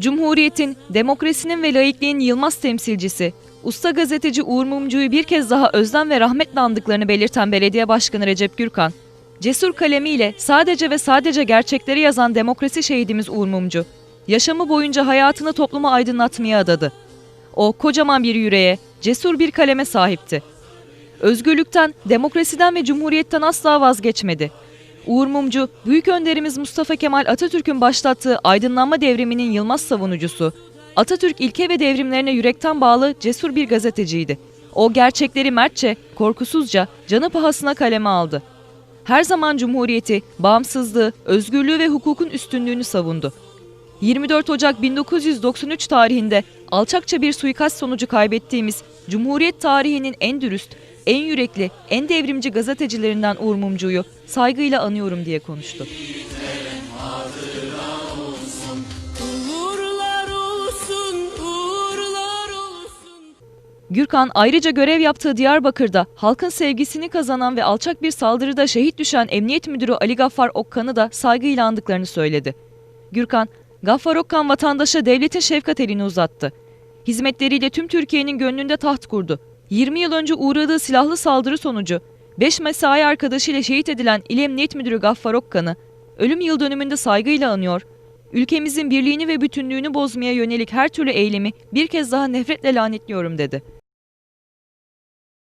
Cumhuriyetin, demokrasinin ve laikliğin yılmaz temsilcisi, usta gazeteci Uğur Mumcu'yu bir kez daha özlem ve rahmetle andıklarını belirten belediye başkanı Recep Gürkan, cesur kalemiyle sadece ve sadece gerçekleri yazan demokrasi şehidimiz Uğur Mumcu, yaşamı boyunca hayatını topluma aydınlatmaya adadı. O kocaman bir yüreğe, cesur bir kaleme sahipti. Özgürlükten, demokrasiden ve cumhuriyetten asla vazgeçmedi. Uğur Mumcu, büyük önderimiz Mustafa Kemal Atatürk'ün başlattığı aydınlanma devriminin yılmaz savunucusu, Atatürk ilke ve devrimlerine yürekten bağlı cesur bir gazeteciydi. O gerçekleri mertçe, korkusuzca, canı pahasına kaleme aldı. Her zaman cumhuriyeti, bağımsızlığı, özgürlüğü ve hukukun üstünlüğünü savundu. 24 Ocak 1993 tarihinde alçakça bir suikast sonucu kaybettiğimiz Cumhuriyet tarihinin en dürüst, en yürekli, en devrimci gazetecilerinden Uğur Mumcu'yu saygıyla anıyorum diye konuştu. Gürkan ayrıca görev yaptığı Diyarbakır'da halkın sevgisini kazanan ve alçak bir saldırıda şehit düşen Emniyet Müdürü Ali Gaffar Okkan'ı da saygıyla andıklarını söyledi. Gürkan, Gaffar Okkan vatandaşa devletin şefkat elini uzattı. Hizmetleriyle tüm Türkiye'nin gönlünde taht kurdu. 20 yıl önce uğradığı silahlı saldırı sonucu 5 mesai arkadaşıyla şehit edilen İl Emniyet Müdürü Gaffar Okkan'ı ölüm yıl dönümünde saygıyla anıyor, ülkemizin birliğini ve bütünlüğünü bozmaya yönelik her türlü eylemi bir kez daha nefretle lanetliyorum dedi.